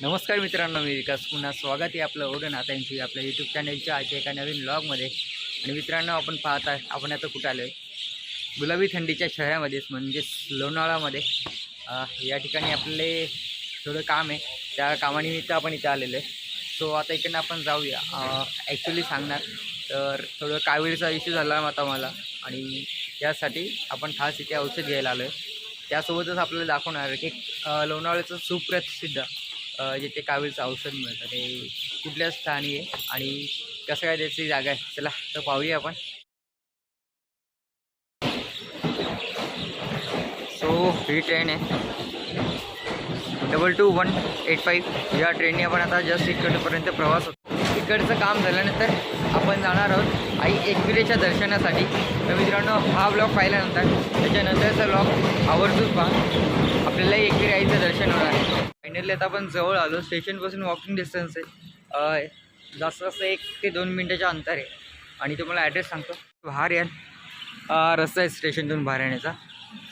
नमस्कार मित्रांनो मी विकास. पुन्हा स्वागत आहे आपलं ओढ नात्यांची आपल्या यूट्यूब चॅनलच्या आजच्या एका नवीन ब्लॉगमध्ये आणि मित्रांनो आपण पाहत आहे आपण आता कुठं आलो आहे गुलाबी थंडीच्या शहरामध्येच म्हणजेच लोणावळामध्ये. या ठिकाणी आपले थोडं काम आहे. त्या कामानिमित्त आपण इथं आलेलो आहे. सो आता इकडनं आपण जाऊया. ॲक्च्युली सांगणार तर थोडं कावीळचा इश्यू झाला आता मला. आणि त्यासाठी आपण खास इथे औषध घ्यायला आलो आहे त्यासोबतच आपल्याला दाखवणार की लोणावळ्याचं सुप्रसिद्ध जिथे कावीळचं औषध मिळतं ते कुठल्या स्थानी आहे आणि कसं काय त्याची जागा आहे? चला तर पाहूया आपण. सो ही ट्रेन आहे. Double two one eight five या ट्रेनने आपण आता जस्ट इकडपर्यंत प्रवास होतो. इकडचं काम झाल्यानंतर आपण जाणार आहोत आई एकविरेच्या दर्शनासाठी. तर मित्रांनो हा ब्लॉग पाहिल्यानंतर त्याच्यानंतरचा ब्लॉग आवर्जून पहा. आपल्याला एकविरे आईचं दर्शन होणार आहे. फायनली आपण जवळ आलो. स्टेशनपासून वॉकिंग डिस्टन्स आहे. जास्त जास्त एक ते दोन मिनटाच्या अंतर आहे. आणि तुम्हाला ॲड्रेस सांगतो. बाहेर याल रस्ता आहे स्टेशनतून बाहेर येण्याचा.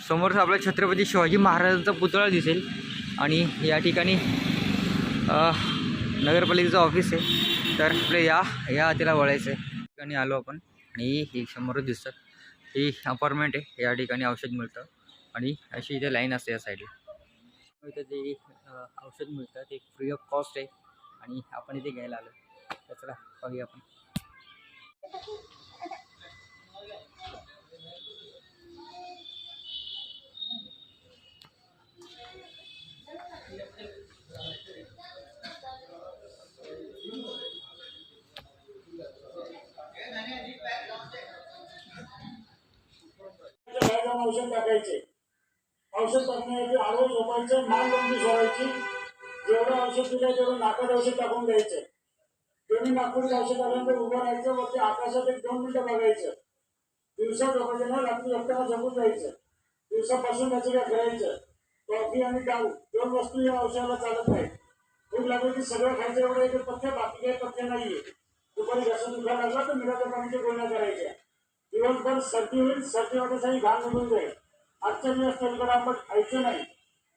समोरच आपला छत्रपती शिवाजी महाराजांचा पुतळा दिसेल. आणि या ठिकाणी नगरपालिकेचं ऑफिस आहे. तर आपलं या या तिला वळायचं आहे. या ठिकाणी आलो आपण. आणि ही समोरच दिसतात. ही अपार्टमेंट आहे. या ठिकाणी औषध मिळतं. आणि अशी इथे लाईन असते या साईडला इथं जे औषध मिळतं ते फ्री ऑफ कॉस्ट आहे आणि आपण इथे घ्यायला आलो. तर चला पाहूया आपण. औषध टाकायचे. औषध टाकण्याची आरोग्य झोपायचं मान लंबी सोडायची. जेवढं औषध दिलं तेवढं नाकात औषध टाकून द्यायचं. दोन्ही नागपूर औषध उभं राहायचं वरती आकाशात एक दोन मिनिटं बघायचं. दिवसा झोपायचं ना रात्री झोपताना झोपून जायचं. दिवसापासून त्याचं काय करायचं? कॉफी आणि डाऊ दोन वस्तू या औषधाला चालत नाही खूप लागलं की सगळं खायचं एवढं एक पथ्य बाकी काही पथ्य नाहीये. दुपारी घसा दुखायला लागला तर मिठाच्या पाण्याच्या गोळ्या करायच्या. दिवसभर सर्दी होईल सर्दी वाटायसाठी घाण निघून जाईल. आजच्या दिवस तेलकट आंबट खायचं नाही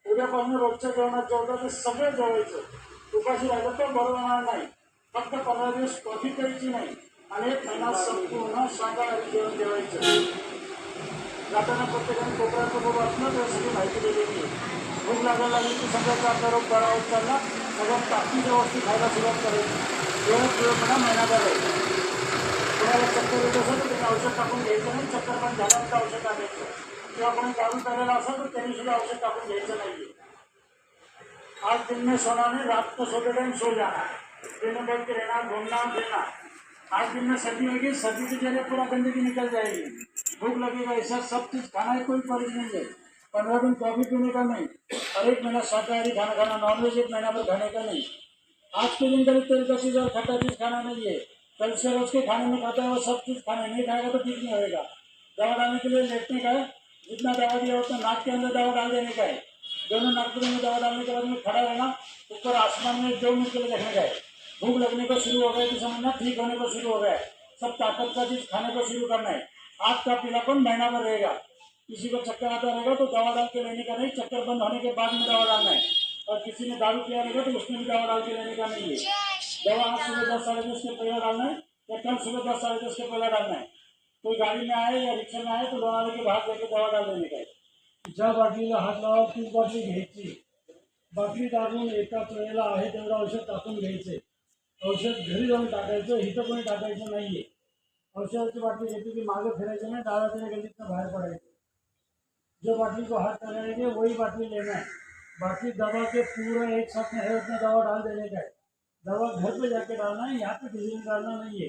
उद्यापासून रोजच्या जेवणात जेवतात ते सगळं जेवायचं. तुपाशी राहिलं तर बरं होणार नाही. फक्त पंधरा दिवस कॉफी प्यायची नाही आणि एक महिना संपूर्ण शाकाहारी जेवण जेवायचं. जाताना प्रत्येकाने कोकणात कोकण वाचणं त्यासाठी माहिती दिलेली आहे. भूक लागायला लागली की सगळ्याचा आपला रोग बरा होत चालला सगळ्यात ताकदीच्या वस्तू खायला सुरुवात करायची. एवढं प्रयोगपणा महिनाभर आहे. कोणाला चक्कर येत असेल तर औषध टाकून घ्यायचं नाही चक्कर पण झाल्यानंतर औषध टाकायचं. कोणी दारू करायला असेल तर त्यांनी सुद्धा औषध टाकून घ्यायचं नाही आज दिन में सोना नहीं, रात को सोते टाइम सो जाना दिन बैठ के रहना, घूमना, फिरना। आज दिन में सर्दी होगी सर्दी के ज़रिए पूरा गंदगी निकल जाएगी। भूख लगेगा, ऐसा सब चीज़ खाना है, कोई परहेज नहीं है। पंद्रह दिन कॉफ़ी पीने का नहीं और एक महीना शाकाहारी खाना खाना नॉनवेज एक महीना पर खाने का नहीं। आज के दिन करीब तेल का चीज़ और खट्टा चीज़ खाना नहीं है। कल से रोज के खाने में खाता है, वो सब चीज़ खाना नहीं खाएगा तो ठीक नहीं होएगा। दवा डालने के लिए लेटने का जितना दवा दिया उतना नाक के अंदर दवा डाल देने का है। दोनों नागपुरों में दवा डालने के बाद में खड़ा रहना, ऊपर आसमान में जो लिए देखने का है। भूख लगने को शुरू हो गया तो समझना ठीक होने को शुरू हो गया है। सब ताकत का चीज़ खाने को शुरू करना है। आग का पीलापन महीना भर रहेगा। किसी को चक्कर आता रहेगा तो दवा डाल के लेने का नहीं, चक्कर बंद होने के बाद में दवा डालना है। और किसी ने दारू किया रहेगा तो उसमें भी दवा डाल के लेने का नहीं है। दवा आज सुबह दस साढ़े दस के पहले डालना है या कल सुबह दस साढ़े दस के पहले डालना है। कोई गाड़ी में आए या रिक्शा में आए तो लोनाले के बाहर लेके दवा डाल देने का है ज्या बाटलीला हात लावा तीच बाटली घ्यायची बाटली टाकून तेवढं औषध टाकून औषध घरी जाऊन टाकायचं, इथं कोणी टाकायचं नाहीये. औषधाची बाटली घेतली की मागं फिरायचं नाही डाव्या तरी गल्लीतनं बाहेर पडायचं. जो बाटली को हाथ लगाएँगे वही बाटली लेना है बाकी दवा के पूरा एक साथ में है उतना दवा डाल देने का है दवा घर पे जाके डालना है यहाँ पे किसी डालना नहीं है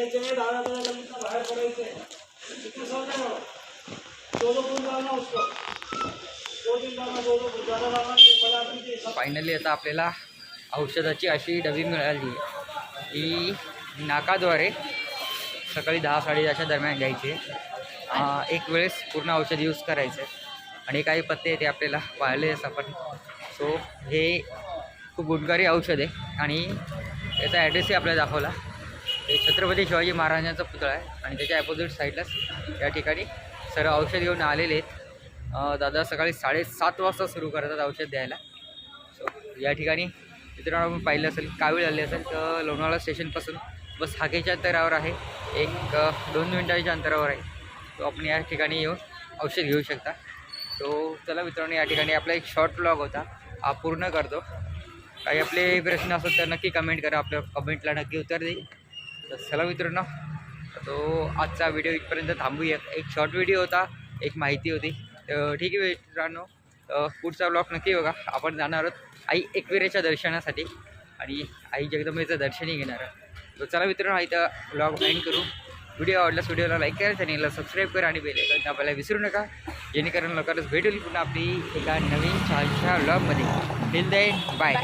यायचं फिरायचे नाही डाव्या डाव्या गल्लीतनं बाहेर पडायचे. किती सांगता दो दो गुण डालना उसको दो दिन डालना दो दो ज्यादा डालना नहीं, बड़ा आदमी के फायनली आता आपल्याला औषधाची अशी डबी मिळाली. की नाकाद्वारे सकाळी दहा साडे दहाच्या दरम्यान घ्यायचे. अं, एक वेळेस पूर्ण औषध यूज करायचं. आणि काही पत्ते ते आपल्याला पाहिलेच आपण. सो हे खूप गुणकारी औषध आहे. आणि याचा ॲड्रेसही आपल्याला दाखवला. हे छत्रपती शिवाजी महाराजांचा पुतळा आहे आणि त्याच्या अपोजिट साईडलाच या ठिकाणी सर्व औषध घेऊन आलेले आहेत. दादा सकाळी साडेसात वाजता सुरू करतात औषध द्यायला. सो या ठिकाणी मित्रांनो आपण पाहिलं असेल कावीळ आले असेल तर लोणावळा स्टेशनपासून बस हाकेच्या अंतरावर आहे. एक दोन मिनटांच्या अंतरावर आहे. तो आपण या ठिकाणी येऊन औषध घेऊ शकता. तो चला मित्रांनो या ठिकाणी आपला एक शॉर्ट ब्लॉग होता. हा पूर्ण करतो. काही आपले प्रश्न असतात तर नक्की कमेंट करा. आपल्या कमेंटला नक्की उत्तर देईल. तर चला मित्रांनो तो आजचा व्हिडिओ इथपर्यंत थांबूया. एक शॉर्ट व्हिडिओ होता एक माहिती होती. तर ठीक आहे मित्रांनो पुढचा ब्लॉग नक्की बघा. आपण जाणार आहोत आई एकविरेच्या दर्शनासाठी आणि आई जगदंबेचं दर्शनही घेणार आहोत. तर चला मित्रांनो तर ब्लॉग एंड करू. व्हिडिओ आवडल्यास व्हिडिओला लाईक करा चॅनेलला सबस्क्राईब करा आणि बेल आयकॉन दाबायला विसरू नका. जेणेकरून लवकरच भेटेल पुन्हा आपली एका नवीन छानशा ब्लॉगमध्ये टिल दे बाय